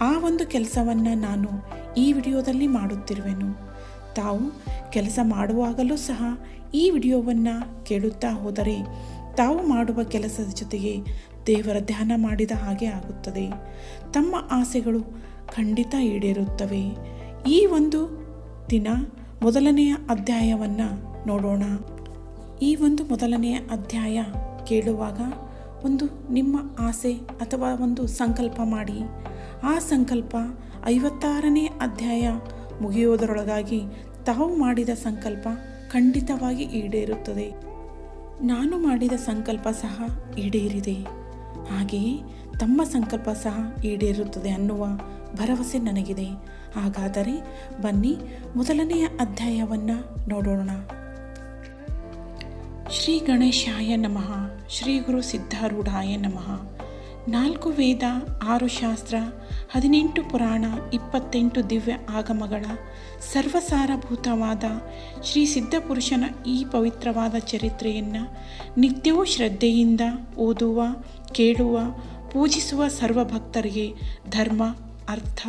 ಆ ಒಂದು ಕೆಲಸವನ್ನು ನಾನು ಈ ವಿಡಿಯೋದಲ್ಲಿ ಮಾಡುತ್ತಿರುವೆನು. ತಾವು ಕೆಲಸ ಮಾಡುವಾಗಲೂ ಸಹ ಈ ವಿಡಿಯೋವನ್ನು ಕೇಳುತ್ತಾ ಹೋದರೆ ತಾವು ಮಾಡುವ ಕೆಲಸದ ಜೊತೆಗೆ ದೇವರ ಧ್ಯಾನ ಮಾಡಿದ ಹಾಗೆ ಆಗುತ್ತದೆ. ತಮ್ಮ ಆಸೆಗಳು ಖಂಡಿತ ಈಡೇರುತ್ತವೆ. ಈ ಒಂದು ದಿನ ಮೊದಲನೆಯ ಅಧ್ಯಾಯವನ್ನು ನೋಡೋಣ. ಈ ಒಂದು ಮೊದಲನೆಯ ಅಧ್ಯಾಯ ಕೇಳುವಾಗ ಒಂದು ನಿಮ್ಮ ಆಸೆ ಅಥವಾ ಒಂದು ಸಂಕಲ್ಪ ಮಾಡಿ. ಆ ಸಂಕಲ್ಪ ಐವತ್ತಾರನೇ ಅಧ್ಯಾಯ ಮುಗಿಯುವುದರೊಳಗಾಗಿ ತಾವು ಮಾಡಿದ ಸಂಕಲ್ಪ ಖಂಡಿತವಾಗಿ ಈಡೇರುತ್ತದೆ. ನಾನು ಮಾಡಿದ ಸಂಕಲ್ಪ ಸಹ ಈಡೇರಿದೆ. ಹಾಗೆಯೇ ತಮ್ಮ ಸಂಕಲ್ಪ ಸಹ ಈಡೇರುತ್ತದೆ ಅನ್ನುವ ಭರವಸೆ ನನಗಿದೆ. ಹಾಗಾದರೆ ಬನ್ನಿ ಮೊದಲನೆಯ ಅಧ್ಯಾಯವನ್ನು ನೋಡೋಣ. ಶ್ರೀ ಗಣೇಶಾಯ ನಮಃ, ಶ್ರೀ ಗುರು ಸಿದ್ಧಾರೂಢಾಯ ನಮಃ. ನಾಲ್ಕು ವೇದ, ಆರು ಶಾಸ್ತ್ರ, ಹದಿನೆಂಟು ಪುರಾಣ, ಇಪ್ಪತ್ತೆಂಟು ದಿವ್ಯ ಆಗಮಗಳ, ಸರ್ವಸಾರಭೂತವಾದ ಶ್ರೀ ಸಿದ್ಧಪುರುಷನ ಈ ಪವಿತ್ರವಾದ ಚರಿತ್ರೆಯನ್ನು ನಿತ್ಯವೂ ಶ್ರದ್ಧೆಯಿಂದ ಓದುವ, ಕೇಳುವ, ಪೂಜಿಸುವ ಸರ್ವಭಕ್ತರಿಗೆ ಧರ್ಮ, ಅರ್ಥ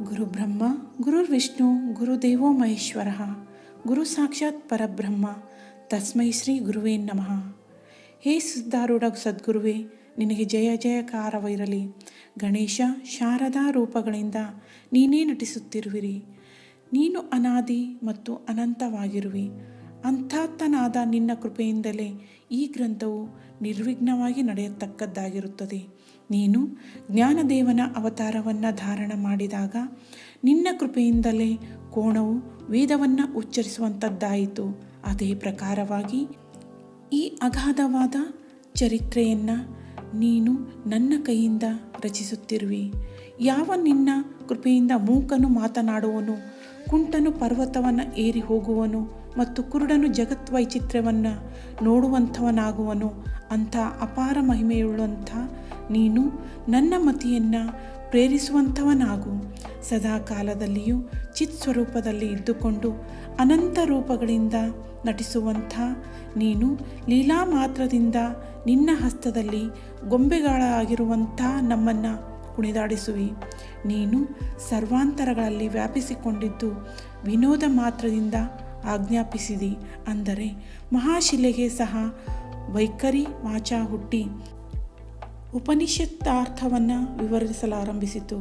ಗುರು ಬ್ರಹ್ಮ, ಗುರು ವಿಷ್ಣು ಗುರುದೇವೋ ಮಹೇಶ್ವರ, ಗುರು ಸಾಕ್ಷಾತ್ ಪರಬ್ರಹ್ಮ, ತಸ್ಮೈ ಶ್ರೀ ಗುರುವೇ ನಮಃ. ಹೇ ಸಿದ್ಧಾರೂಢ ಸದ್ಗುರುವೇ, ನಿನಗೆ ಜಯ ಜಯಕಾರವಿರಲಿ. ಗಣೇಶ, ಶಾರದಾ ರೂಪಗಳಿಂದ ನೀನೇ ನಟಿಸುತ್ತಿರುವಿರಿ. ನೀನು ಅನಾದಿ ಮತ್ತು ಅನಂತವಾಗಿರುವಿ. ಅಂಥಾತ್ತನಾದ ನಿನ್ನ ಕೃಪೆಯಿಂದಲೇ ಈ ಗ್ರಂಥವು ನಿರ್ವಿಘ್ನವಾಗಿ ನಡೆಯತಕ್ಕದ್ದಾಗಿರುತ್ತದೆ. ನೀನು ಜ್ಞಾನದೇವನ ಅವತಾರವನ್ನು ಧಾರಣ ಮಾಡಿದಾಗ ನಿನ್ನ ಕೃಪೆಯಿಂದಲೇ ಕೋಣವು ವೇದವನ್ನು ಉಚ್ಚರಿಸುವಂಥದ್ದಾಯಿತು ಅದೇ ಪ್ರಕಾರವಾಗಿ ಈ ಅಗಾಧವಾದ ಚರಿತ್ರೆಯನ್ನು ನೀನು ನನ್ನ ಕೈಯಿಂದ ರಚಿಸುತ್ತಿರುವಿ. ಯಾವ ನಿನ್ನ ಕೃಪೆಯಿಂದ ಮೂಕನು ಮಾತನಾಡುವನು, ಕುಂಟನು ಪರ್ವತವನ್ನು ಏರಿ ಹೋಗುವನು ಮತ್ತು ಕುರುಡನು ಜಗತ್ ವೈಚಿತ್ರ್ಯವನ್ನು ನೋಡುವಂಥವನಾಗುವನು, ಅಂಥ ಅಪಾರ ಮಹಿಮೆಯುಳ್ಳಂಥ ನೀನು ನನ್ನ ಮತಿಯನ್ನು ಪ್ರೇರಿಸುವಂಥವನಾಗು. ಸದಾ ಕಾಲದಲ್ಲಿಯೂ ಚಿತ್ ಸ್ವರೂಪದಲ್ಲಿ ಇದ್ದುಕೊಂಡು ಅನಂತ ರೂಪಗಳಿಂದ ನಟಿಸುವಂಥ ನೀನು ಲೀಲಾ ಮಾತ್ರದಿಂದ ನಿನ್ನ ಹಸ್ತದಲ್ಲಿ ಗೊಂಬೆಗಳಾಗಿರುವಂಥ ನಮ್ಮನ್ನು ಕುಣಿದಾಡಿಸುವಿ. ನೀನು ಸರ್ವಾಂತರಗಳಲ್ಲಿ ವ್ಯಾಪಿಸಿಕೊಂಡಿದ್ದು ವಿನೋದ ಮಾತ್ರದಿಂದ ಆಜ್ಞಾಪಿಸಿದಿ ಅಂದರೆ ಮಹಾಶಿಲೆಗೆ ಸಹ ವೈಖರಿ ವಾಚ ಹುಟ್ಟಿ ಉಪನಿಷತ್ತಾರ್ಥವನ್ನು ವಿವರಿಸಲಾರಂಭಿಸಿತು.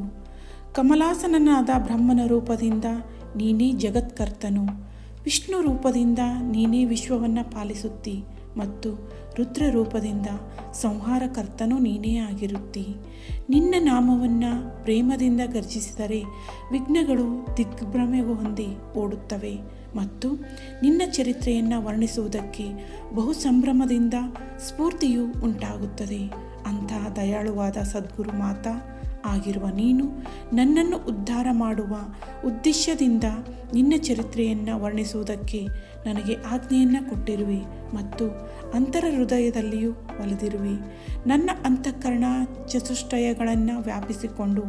ಕಮಲಾಸನನಾದ ಬ್ರಹ್ಮನ ರೂಪದಿಂದ ನೀನೇ ಜಗತ್ಕರ್ತನು. ವಿಷ್ಣು ರೂಪದಿಂದ ನೀನೇ ವಿಶ್ವವನ್ನು ಪಾಲಿಸುತ್ತಿ ಮತ್ತು ರುದ್ರ ರೂಪದಿಂದ ಸಂಹಾರಕರ್ತನೂ ನೀನೇ ಆಗಿರುತ್ತಿ. ನಿನ್ನ ನಾಮವನ್ನು ಪ್ರೇಮದಿಂದ ಗರ್ಜಿಸಿದರೆ ವಿಘ್ನಗಳು ದಿಗ್ಭ್ರಮೆಗೂ ಹೊಂದಿ ಓಡುತ್ತವೆ ಮತ್ತು ನಿನ್ನ ಚರಿತ್ರೆಯನ್ನು ವರ್ಣಿಸುವುದಕ್ಕೆ ಬಹು ಸಂಭ್ರಮದಿಂದ ಸ್ಫೂರ್ತಿಯು ಉಂಟಾಗುತ್ತದೆ. ಅಂತಹ ದಯಾಳುವಾದ ಸದ್ಗುರು ಮಾತ, ಆಗಿರುವ ನೀನು ನನ್ನನ್ನು ಉದ್ಧಾರ ಮಾಡುವ ಉದ್ದೇಶದಿಂದ ನಿನ್ನ ಚರಿತ್ರೆಯನ್ನು ವರ್ಣಿಸುವುದಕ್ಕೆ ನನಗೆ ಆಜ್ಞೆಯನ್ನು ಕೊಟ್ಟಿರುವಿ ಮತ್ತು ಅಂತರ ಹೃದಯದಲ್ಲಿಯೂ ಒಲಿದಿರುವೆ. ನನ್ನ ಅಂತಃಕರಣ ಚತುಷ್ಟಯಗಳನ್ನು ವ್ಯಾಪಿಸಿಕೊಂಡು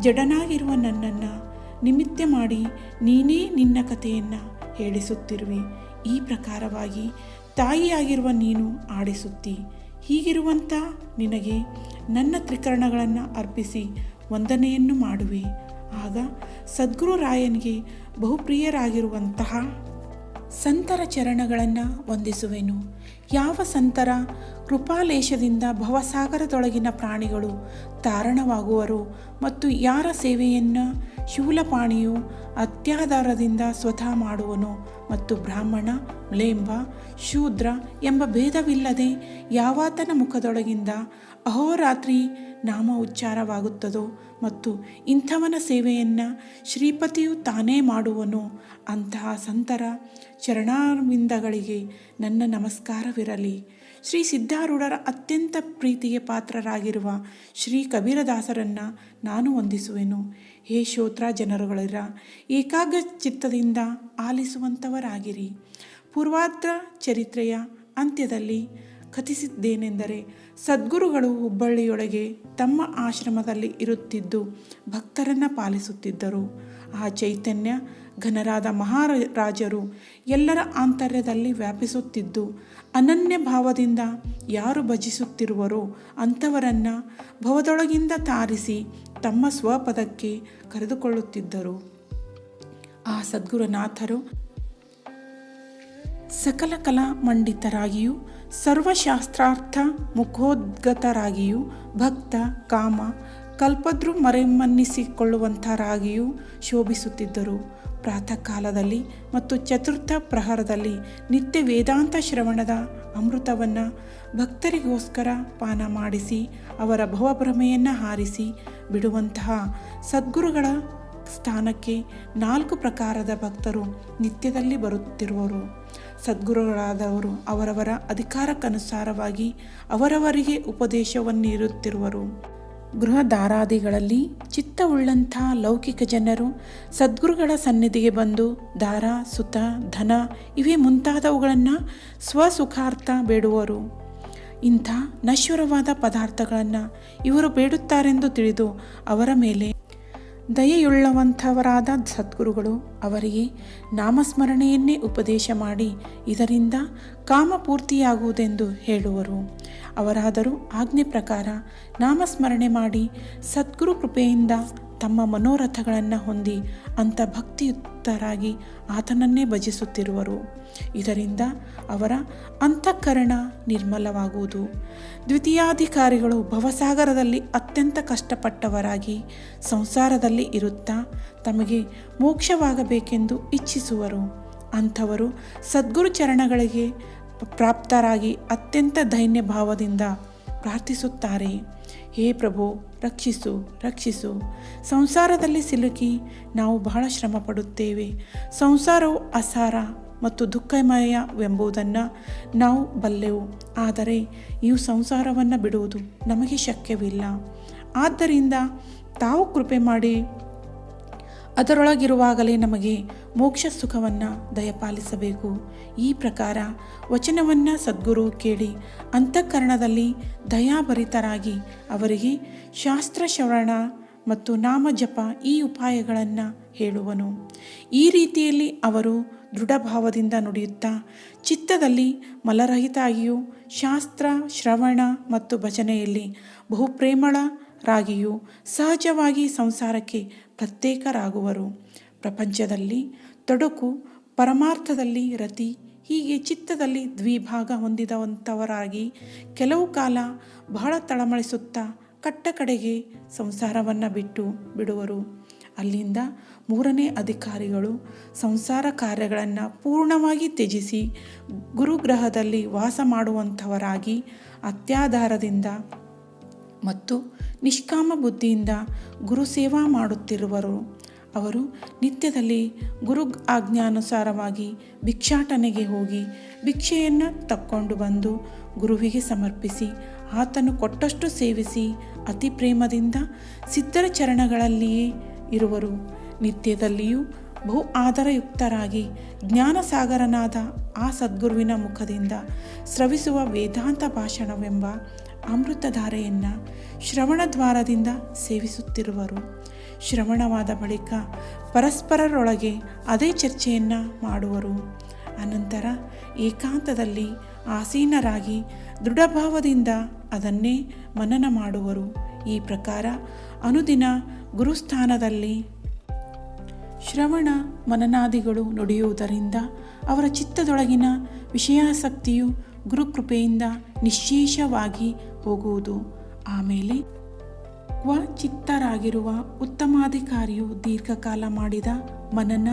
ಜಡನಾಗಿರುವ ನನ್ನನ್ನು ನಿಮಿತ್ತ ಮಾಡಿ ನೀನೇ ನಿನ್ನ ಕಥೆಯನ್ನು ಹೇಳಿಸುತ್ತಿರುವಿ. ಈ ಪ್ರಕಾರವಾಗಿ ತಾಯಿಯಾಗಿರುವ ನೀನು ಆಡಿಸುತ್ತಿ. ಹೀಗಿರುವಂಥ ನಿನಗೆ ನನ್ನ ತ್ರಿಕರಣಗಳನ್ನು ಅರ್ಪಿಸಿ ವಂದನೆಯನ್ನು ಮಾಡುವೆ. ಆಗ ಸದ್ಗುರು ರಾಯನಿಗೆ ಬಹುಪ್ರಿಯರಾಗಿರುವಂತಹ ಸಂತರ ಚರಣಗಳನ್ನು ವಂದಿಸುವೆನು. ಯಾವ ಸಂತರ ಕೃಪಾಲೇಶದಿಂದ ಭವಸಾಗರದೊಳಗಿನ ಪ್ರಾಣಿಗಳು ತಾರಣವಾಗುವರು ಮತ್ತು ಯಾರ ಸೇವೆಯನ್ನು ಶೂಲಪಾಣಿಯು ಅತ್ಯಾಧಾರದಿಂದ ಸ್ವತಃ ಮಾಡುವನು ಮತ್ತು ಬ್ರಾಹ್ಮಣ, ಮ್ಲೇಂಬ, ಶೂದ್ರ ಎಂಬ ಭೇದವಿಲ್ಲದೆ ಯಾವಾತನ ಮುಖದೊಳಗಿಂದ ಅಹೋರಾತ್ರಿ ನಾಮ ಉಚ್ಚಾರವಾಗುತ್ತದೋ ಮತ್ತು ಇಂಥವನ ಸೇವೆಯನ್ನು ಶ್ರೀಪತಿಯು ತಾನೇ ಮಾಡುವನು ಅಂತಹ ಸಂತರ ಚರಣಾರವಿಂದಗಳಿಗೆ ನನ್ನ ನಮಸ್ಕಾರವಿರಲಿ. ಶ್ರೀ ಸಿದ್ಧಾರೂಢರ ಅತ್ಯಂತ ಪ್ರೀತಿಗೆ ಪಾತ್ರರಾಗಿರುವ ಶ್ರೀ ಕಬೀರದಾಸರನ್ನು ನಾನು ವಂದಿಸುವೆನು. ಹೇ ಶ್ರೋತ್ರ ಜನರುಗಳಿರ, ಏಕಾಗ್ರ ಚಿತ್ತದಿಂದ ಆಲಿಸುವಂಥವರಾಗಿರಿ ಪೂರ್ವಾದ್ರ ಚರಿತ್ರೆಯ ಅಂತ್ಯದಲ್ಲಿ ಕಥಿಸಿದ್ದೇನೆಂದರೆ, ಸದ್ಗುರುಗಳು ಹುಬ್ಬಳ್ಳಿಯೊಳಗೆ ತಮ್ಮ ಆಶ್ರಮದಲ್ಲಿ ಇರುತ್ತಿದ್ದು ಭಕ್ತರನ್ನು ಪಾಲಿಸುತ್ತಿದ್ದರು. ಆ ಚೈತನ್ಯ ಘನರಾದ ಮಹಾರಾಜರು ಎಲ್ಲರ ಆಂತರ್ಯದಲ್ಲಿ ವ್ಯಾಪಿಸುತ್ತಿದ್ದು, ಅನನ್ಯ ಭಾವದಿಂದ ಯಾರು ಭಜಿಸುತ್ತಿರುವರೋ ಅಂಥವರನ್ನು ಭವದೊಳಗಿಂದ ತಾರಿಸಿ ತಮ್ಮ ಸ್ವಪದಕ್ಕೆ ಕರೆದುಕೊಳ್ಳುತ್ತಿದ್ದರು. ಆ ಸದ್ಗುರುನಾಥರು ಸಕಲ ಕಲಾ ಮಂಡಿತರಾಗಿಯೂ ಸರ್ವಶಾಸ್ತ್ರಾರ್ಥ ಮುಖೋದ್ಗತರಾಗಿಯೂ, ಭಕ್ತ, ಕಾಮ ಕಲ್ಪದ್ರು ಮರೆಮನ್ನಿಸಿಕೊಳ್ಳುವಂಥರಾಗಿಯೂ ಶೋಭಿಸುತ್ತಿದ್ದರು. ಪ್ರಾತಃ ಕಾಲದಲ್ಲಿ ಮತ್ತು ಚತುರ್ಥ ಪ್ರಹರದಲ್ಲಿ ನಿತ್ಯ ವೇದಾಂತ ಶ್ರವಣದ ಅಮೃತವನ್ನು ಭಕ್ತರಿಗೋಸ್ಕರ ಪಾನ ಮಾಡಿಸಿ ಅವರ ಭವಭ್ರಮೆಯನ್ನು ಹಾರಿಸಿ ಬಿಡುವಂತಹ ಸದ್ಗುರುಗಳ ಸ್ಥಾನಕ್ಕೆ ನಾಲ್ಕು ಪ್ರಕಾರದ ಭಕ್ತರು ನಿತ್ಯದಲ್ಲಿ ಬರುತ್ತಿರುವರು. ಸದ್ಗುರುಗಳಾದವರು ಅವರವರ ಅಧಿಕಾರಕ್ಕನುಸಾರವಾಗಿ ಅವರವರಿಗೆ ಉಪದೇಶವನ್ನಿರುತ್ತಿರುವರು. ಗೃಹದಾರಾದಿಗಳಲ್ಲಿ ಚಿತ್ತವುಳ್ಳಂಥ ಲೌಕಿಕ ಜನರು ಸದ್ಗುರುಗಳ ಸನ್ನಿಧಿಗೆ ಬಂದು ದಾರ, ಸುತ, ಧನ ಇವೇ ಮುಂತಾದವುಗಳನ್ನು ಸ್ವಸುಖಾರ್ಥ ಬೇಡುವರು. ಇಂಥ ನಶ್ವರವಾದ ಪದಾರ್ಥಗಳನ್ನು ಇವರು ಬೇಡುತ್ತಾರೆಂದು ತಿಳಿದು ಅವರ ಮೇಲೆ ದಯೆಯುಳ್ಳವಂಥವರಾದ ಸದ್ಗುರುಗಳು, ಅವರಿಗೆ ನಾಮಸ್ಮರಣೆಯನ್ನೇ ಉಪದೇಶ ಮಾಡಿ ಇದರಿಂದ ಕಾಮಪೂರ್ತಿಯಾಗುವುದೆಂದು ಹೇಳುವರು. ಅವರಾದರೂ ಆಜ್ಞೆ ಪ್ರಕಾರ ನಾಮಸ್ಮರಣೆ ಮಾಡಿ ಸದ್ಗುರು ಕೃಪೆಯಿಂದ ತಮ್ಮ ಮನೋರಥಗಳನ್ನು ಹೊಂದಿ ಅಂತ ಭಕ್ತಿಯುತರಾಗಿ ಆತನನ್ನೇ ಭಜಿಸುತ್ತಿರುವರು. ಇದರಿಂದ ಅವರ ಅಂತಃಕರಣ ನಿರ್ಮಲವಾಗುವುದು. ದ್ವಿತೀಯಾಧಿಕಾರಿಗಳು ಭವಸಾಗರದಲ್ಲಿ ಅತ್ಯಂತ ಕಷ್ಟಪಟ್ಟವರಾಗಿ ಸಂಸಾರದಲ್ಲಿ ಇರುತ್ತಾ ತಮಗೆ ಮೋಕ್ಷವಾಗಬೇಕೆಂದು ಇಚ್ಛಿಸುವರು. ಅಂಥವರು ಸದ್ಗುರು ಚರಣಗಳಿಗೆ ಪ್ರಾಪ್ತರಾಗಿ ಅತ್ಯಂತ ದೈನ್ಯ ಭಾವದಿಂದ ಪ್ರಾರ್ಥಿಸುತ್ತಾರೆ. ಹೇ ಪ್ರಭು, ರಕ್ಷಿಸು ರಕ್ಷಿಸು. ಸಂಸಾರದಲ್ಲಿ ಸಿಲುಕಿ ನಾವು ಬಹಳ ಶ್ರಮ ಪಡುತ್ತೇವೆ ಸಂಸಾರವು ಅಸಾರ ಮತ್ತು ದುಃಖಮಯವೆಂಬುದನ್ನು ನಾವು ಬಲ್ಲೆವು. ಆದರೆ ಈ ಸಂಸಾರವನ್ನು ಬಿಡುವುದು ನಮಗೆ ಶಕ್ಯವಿಲ್ಲ. ಆದ್ದರಿಂದ ತಾವು ಕೃಪೆ ಮಾಡಿ ಅದರೊಳಗಿರುವಾಗಲೇ ನಮಗೆ ಮೋಕ್ಷ ಸುಖವನ್ನು ದಯಪಾಲಿಸಬೇಕು. ಈ ಪ್ರಕಾರ ವಚನವನ್ನು ಸದ್ಗುರು ಕೇಳಿ ಅಂತಃಕರಣದಲ್ಲಿ ದಯಾಭರಿತರಾಗಿ ಅವರಿಗೆ ಶಾಸ್ತ್ರ ಶ್ರವಣ ಮತ್ತು ನಾಮ ಜಪ ಈ ಉಪಾಯಗಳನ್ನು ಹೇಳುವನು. ಈ ರೀತಿಯಲ್ಲಿ ಅವರು ದೃಢಭಾವದಿಂದ ನುಡಿಯುತ್ತಾ ಚಿತ್ತದಲ್ಲಿ ಮಲರಹಿತಾಗಿಯೂ ಶಾಸ್ತ್ರ, ಶ್ರವಣ ಮತ್ತು ಭಜನೆಯಲ್ಲಿ ಬಹುಪ್ರೇಮಳರಾಗಿಯೂ ಸಹಜವಾಗಿ ಸಂಸಾರಕ್ಕೆ ಪ್ರತ್ಯೇಕರಾಗುವರು. ಪ್ರಪಂಚದಲ್ಲಿ ತೊಡಕು ಪರಮಾರ್ಥದಲ್ಲಿ ರತಿ, ಹೀಗೆ ಚಿತ್ತದಲ್ಲಿ ದ್ವಿಭಾಗ ಹೊಂದಿದವಂಥವರಾಗಿ ಕೆಲವು ಕಾಲ ಬಹಳ ತಳಮಳಿಸುತ್ತಾ ಕಟ್ಟ ಕಡೆಗೆ ಸಂಸಾರವನ್ನು ಬಿಟ್ಟು ಬಿಡುವರು. ಅಲ್ಲಿಂದ ಮೂರನೇ ಅಧಿಕಾರಿಗಳು ಸಂಸಾರ ಕಾರ್ಯಗಳನ್ನು ಪೂರ್ಣವಾಗಿ ತ್ಯಜಿಸಿ ಗುರುಗ್ರಹದಲ್ಲಿ ವಾಸ ಮಾಡುವಂಥವರಾಗಿ ಅತ್ಯಾಧಾರದಿಂದ ಮತ್ತು ನಿಷ್ಕಾಮ ಬುದ್ಧಿಯಿಂದ ಗುರು ಸೇವಾ ಮಾಡುತ್ತಿರುವರು. ಅವರು ನಿತ್ಯದಲ್ಲಿ ಗುರು ಆಜ್ಞಾನುಸಾರವಾಗಿ ಭಿಕ್ಷಾಟನೆಗೆ ಹೋಗಿ ಭಿಕ್ಷೆಯನ್ನು ತಕ್ಕೊಂಡು ಬಂದು ಗುರುವಿಗೆ ಸಮರ್ಪಿಸಿ ಆತನು ಕೊಟ್ಟಷ್ಟು ಸೇವಿಸಿ ಅತಿ ಪ್ರೇಮದಿಂದ ಸಿದ್ಧರ ಚರಣಗಳಲ್ಲಿಯೇ ಇರುವರು. ನಿತ್ಯದಲ್ಲಿಯೂ ಬಹು ಆದರಯುಕ್ತರಾಗಿ ಜ್ಞಾನಸಾಗರನಾದ ಆ ಸದ್ಗುರುವಿನ ಮುಖದಿಂದ ಸ್ರವಿಸುವ ವೇದಾಂತ ಭಾಷಣವೆಂಬ ಅಮೃತಧಾರೆಯನ್ನು ಶ್ರವಣದ್ವಾರದಿಂದ ಸೇವಿಸುತ್ತಿರುವರು. ಶ್ರವಣವಾದ ಬಳಿಕ ಪರಸ್ಪರರೊಳಗೆ ಅದೇ ಚರ್ಚೆಯನ್ನು ಮಾಡುವರು. ಅನಂತರ ಏಕಾಂತದಲ್ಲಿ ಆಸೀನರಾಗಿ ದೃಢಭಾವದಿಂದ ಅದನ್ನೇ ಮನನ ಮಾಡುವರು. ಈ ಪ್ರಕಾರ ಅನುದಿನ ಗುರುಸ್ಥಾನದಲ್ಲಿ ಶ್ರವಣ ಮನನಾದಿಗಳು ನುಡಿಯುವುದರಿಂದ ಅವರ ಚಿತ್ತದೊಳಗಿನ ವಿಷಯಾಸಕ್ತಿಯು ಗುರುಕೃಪೆಯಿಂದ ನಿಶೇಷವಾಗಿ ಹೋಗುವುದು. ಆಮೇಲೆ ಕ್ವ ಚಿತ್ತರಾಗಿರುವ ಉತ್ತಮಾಧಿಕಾರಿಯು ದೀರ್ಘಕಾಲ ಮಾಡಿದ ಮನನ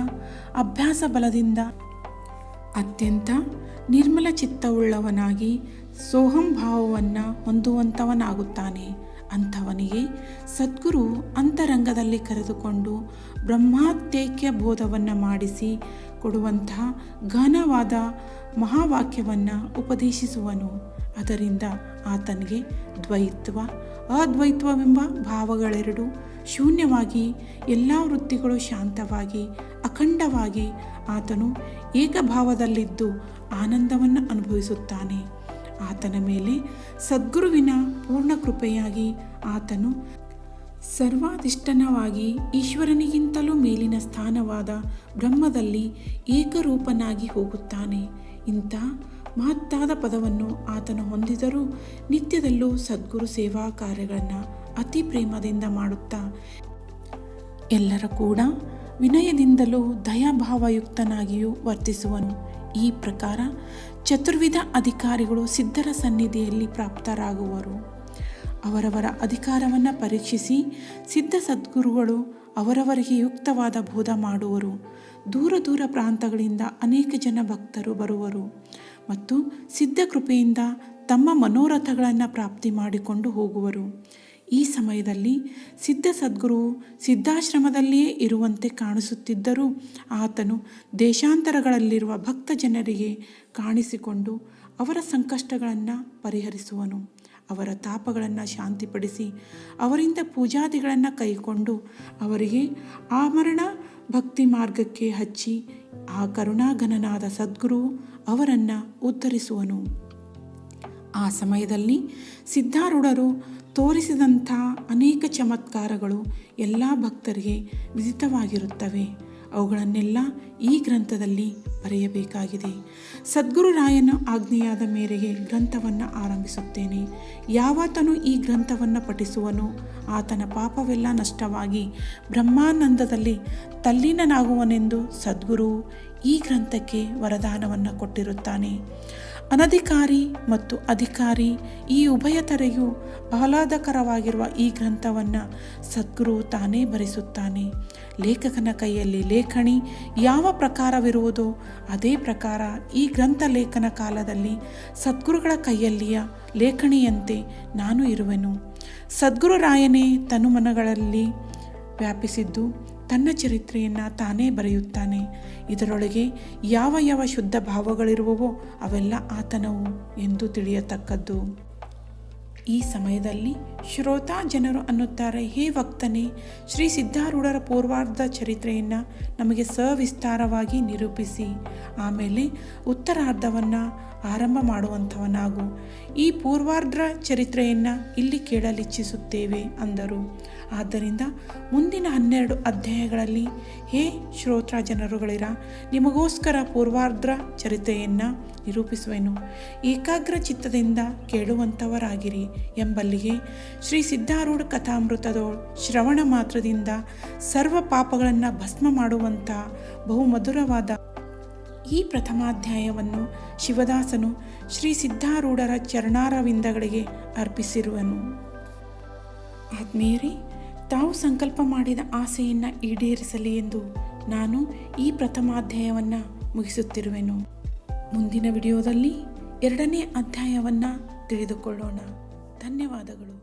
ಅಭ್ಯಾಸ ಬಲದಿಂದ ಅತ್ಯಂತ ನಿರ್ಮಲ ಚಿತ್ತವುಳ್ಳವನಾಗಿ ಸೋಹಂ ಭಾವವನ್ನು ಹೊಂದುವಂಥವನಾಗುತ್ತಾನೆ ಅಂಥವನಿಗೆ ಸದ್ಗುರು ಅಂತರಂಗದಲ್ಲಿ ಕರೆದುಕೊಂಡು ಬ್ರಹ್ಮಾತ್ಯೈಕ್ಯ ಬೋಧವನ್ನು ಮಾಡಿಸಿ ಕೊಡುವಂತಹ ಘನವಾದ ಮಹಾವಾಕ್ಯವನ್ನು ಉಪದೇಶಿಸುವನು. ಅದರಿಂದ ಆತನಿಗೆ ದ್ವೈತ್ವ, ಅದ್ವೈತ್ವವೆಂಬ ಭಾವಗಳೆರಡು ಶೂನ್ಯವಾಗಿ ಎಲ್ಲ ವೃತ್ತಿಗಳು ಶಾಂತವಾಗಿ, ಅಖಂಡವಾಗಿ ಆತನು ಏಕಭಾವದಲ್ಲಿದ್ದು ಆನಂದವನ್ನು ಅನುಭವಿಸುತ್ತಾನೆ. ಆತನ ಮೇಲೆ ಸದ್ಗುರುವಿನ ಪೂರ್ಣ ಕೃಪೆಯಾಗಿ ಆತನು ಸರ್ವಾಧಿಷ್ಠನವಾಗಿ ಈಶ್ವರನಿಗಿಂತಲೂ ಮೇಲಿನ ಸ್ಥಾನವಾದ ಬ್ರಹ್ಮದಲ್ಲಿ ಏಕರೂಪನಾಗಿ ಹೋಗುತ್ತಾನೆ. ಇಂಥ ಮಹತ್ತಾದ ಪದವನ್ನು ಆತನು ಹೊಂದಿದರೂ ನಿತ್ಯದಲ್ಲೂ ಸದ್ಗುರು ಸೇವಾ ಕಾರ್ಯಗಳನ್ನು ಅತಿ ಪ್ರೇಮದಿಂದ ಮಾಡುತ್ತಾ, ಎಲ್ಲರ ಕೂಡ ವಿನಯದಿಂದಲೂ ದಯಾಭಾವಯುಕ್ತನಾಗಿಯೂ ವರ್ತಿಸುವನು. ಈ ಪ್ರಕಾರ ಚತುರ್ವಿಧ ಅಧಿಕಾರಿಗಳು ಸಿದ್ಧರ ಸನ್ನಿಧಿಯಲ್ಲಿ ಪ್ರಾಪ್ತರಾಗುವರು. ಅವರವರ ಅಧಿಕಾರವನ್ನು ಪರೀಕ್ಷಿಸಿ ಸಿದ್ಧ ಸದ್ಗುರುಗಳು ಅವರವರಿಗೆ ಯುಕ್ತವಾದ ಬೋಧ ಮಾಡುವರು. ದೂರ ದೂರ ಪ್ರಾಂತಗಳಿಂದ ಅನೇಕ ಜನ ಭಕ್ತರು ಬರುವರು. ಮತ್ತು ಸಿದ್ಧ ಕೃಪೆಯಿಂದ ತಮ್ಮ ಮನೋರಥಗಳನ್ನು ಪ್ರಾಪ್ತಿ ಮಾಡಿಕೊಂಡು ಹೋಗುವರು. ಈ ಸಮಯದಲ್ಲಿ ಸಿದ್ಧ ಸದ್ಗುರು ಸಿದ್ಧಾಶ್ರಮದಲ್ಲಿಯೇ ಇರುವಂತೆ ಕಾಣಿಸುತ್ತಿದ್ದರೂ ಆತನು ದೇಶಾಂತರಗಳಲ್ಲಿರುವ ಭಕ್ತ ಜನರಿಗೆ ಕಾಣಿಸಿಕೊಂಡು ಅವರ ಸಂಕಷ್ಟಗಳನ್ನು ಪರಿಹರಿಸುವನು. ಅವರ ತಾಪಗಳನ್ನು ಶಾಂತಿಪಡಿಸಿ ಅವರಿಂದ ಪೂಜಾದಿಗಳನ್ನು ಕೈಕೊಂಡು ಅವರಿಗೆ ಆಮರಣ ಭಕ್ತಿ ಮಾರ್ಗಕ್ಕೆ ಹಚ್ಚಿ ಆ ಕರುಣಾಘನನಾದ ಸದ್ಗುರು ಅವರನ್ನು ಉದ್ಧರಿಸುವನು ಆ ಸಮಯದಲ್ಲಿ ಸಿದ್ಧಾರೂಢರು ತೋರಿಸಿದಂಥ ಅನೇಕ ಚಮತ್ಕಾರಗಳು ಎಲ್ಲ ಭಕ್ತರಿಗೆ ವಿದಿತವಾಗಿರುತ್ತವೆ ಅವುಗಳನ್ನೆಲ್ಲ ಈ ಗ್ರಂಥದಲ್ಲಿ ಬರೆಯಬೇಕಾಗಿದೆ. ಸದ್ಗುರುರಾಯನ ಆಜ್ಞೆಯಾದ ಮೇರೆಗೆ ಗ್ರಂಥವನ್ನು ಆರಂಭಿಸುತ್ತೇನೆ. ಯಾವಾತನು ಈ ಗ್ರಂಥವನ್ನು ಪಠಿಸುವನು ಆತನ ಪಾಪವೆಲ್ಲ ನಷ್ಟವಾಗಿ ಬ್ರಹ್ಮಾನಂದದಲ್ಲಿ ತಲ್ಲೀನನಾಗುವನೆಂದು ಸದ್ಗುರು ಈ ಗ್ರಂಥಕ್ಕೆ ವರದಾನವನ್ನು ಕೊಟ್ಟಿರುತ್ತಾನೆ. ಅನಧಿಕಾರಿ ಮತ್ತು ಅಧಿಕಾರಿ ಈ ಉಭಯತರೆಯು ಆಹ್ಲಾದಕರವಾಗಿರುವ ಈ ಗ್ರಂಥವನ್ನು ಸದ್ಗುರು ತಾನೇ ಬರೆಸುತ್ತಾನೆ. ಲೇಖಕನ ಕೈಯಲ್ಲಿ ಲೇಖಣಿ ಯಾವ ಪ್ರಕಾರವಿರುವುದೋ ಅದೇ ಪ್ರಕಾರ ಈ ಗ್ರಂಥ ಲೇಖನ ಕಾಲದಲ್ಲಿ ಸದ್ಗುರುಗಳ ಕೈಯಲ್ಲಿಯ ಲೇಖಣಿಯಂತೆ ನಾನು ಇರುವೆನು. ಸದ್ಗುರುರಾಯನೇ ತನುಮನಗಳಲ್ಲಿ ವ್ಯಾಪಿಸಿದ್ದು ತನ್ನ ಚರಿತ್ರೆಯನ್ನು ತಾನೇ ಬರೆಯುತ್ತಾನೆ. ಇದರೊಳಗೆ ಯಾವ ಯಾವ ಶುದ್ಧ ಭಾವಗಳಿರುವವೋ ಅವೆಲ್ಲ ಆತನವು ಎಂದು ತಿಳಿಯತಕ್ಕದ್ದು. ಈ ಸಮಯದಲ್ಲಿ ಶ್ರೋತಾ ಜನರು ಅನ್ನುತ್ತಾರೆ, ಹೇ ವಕ್ತನೆ ಶ್ರೀ ಸಿದ್ಧಾರೂಢರ ಪೂರ್ವಾರ್ಧ ಚರಿತ್ರೆಯನ್ನು ನಮಗೆ ಸವಿಸ್ತಾರವಾಗಿ ನಿರೂಪಿಸಿ. ಆಮೇಲೆ ಉತ್ತರಾರ್ಧವನ್ನು ಆರಂಭ ಮಾಡುವಂಥವನಾಗು. ಈ ಪೂರ್ವಾರ್ಧ ಚರಿತ್ರೆಯನ್ನು ಇಲ್ಲಿ ಕೇಳಲಿಚ್ಛಿಸುತ್ತೇವೆ, ಅಂದರು. ಆದ್ದರಿಂದ ಮುಂದಿನ ಹನ್ನೆರಡು ಅಧ್ಯಾಯಗಳಲ್ಲಿ, ಹೇ ಶ್ರೋತ್ರ ಜನರುಗಳಿರ, ನಿಮಗೋಸ್ಕರ ಪೂರ್ವಾರ್ಧ ಚರಿತ್ರೆಯನ್ನು ನಿರೂಪಿಸುವೆನು. ಏಕಾಗ್ರ ಚಿತ್ತದಿಂದ ಕೇಳುವಂಥವರಾಗಿರಿ. ಎಂಬಲ್ಲಿಗೆ ಶ್ರೀ ಸಿದ್ಧಾರೂಢ ಕಥಾಮೃತದೋಳ್ ಶ್ರವಣ ಮಾತ್ರದಿಂದ ಸರ್ವ ಪಾಪಗಳನ್ನು ಭಸ್ಮ ಮಾಡುವಂಥ ಬಹುಮಧುರವಾದ ಈ ಪ್ರಥಮಾಧ್ಯಾಯವನ್ನು ಶಿವದಾಸನು ಶ್ರೀ ಸಿದ್ಧಾರೂಢರ ಚರಣಾರವಿಂದಗಳಿಗೆ ಅರ್ಪಿಸಿರುವನು. ಆತ್ಮೀಯರಿ, ತಾವು ಸಂಕಲ್ಪ ಮಾಡಿದ ಆಸೆಯನ್ನು ಈಡೇರಿಸಲಿ ಎಂದು ನಾನು ಈ ಪ್ರಥಮಾಧ್ಯಾಯವನ್ನು ಮುಗಿಸುತ್ತಿರುವೆನು. ಮುಂದಿನ ವಿಡಿಯೋದಲ್ಲಿ ಎರಡನೇ ಅಧ್ಯಾಯವನ್ನು ತಿಳಿದುಕೊಳ್ಳೋಣ. ಧನ್ಯವಾದಗಳು.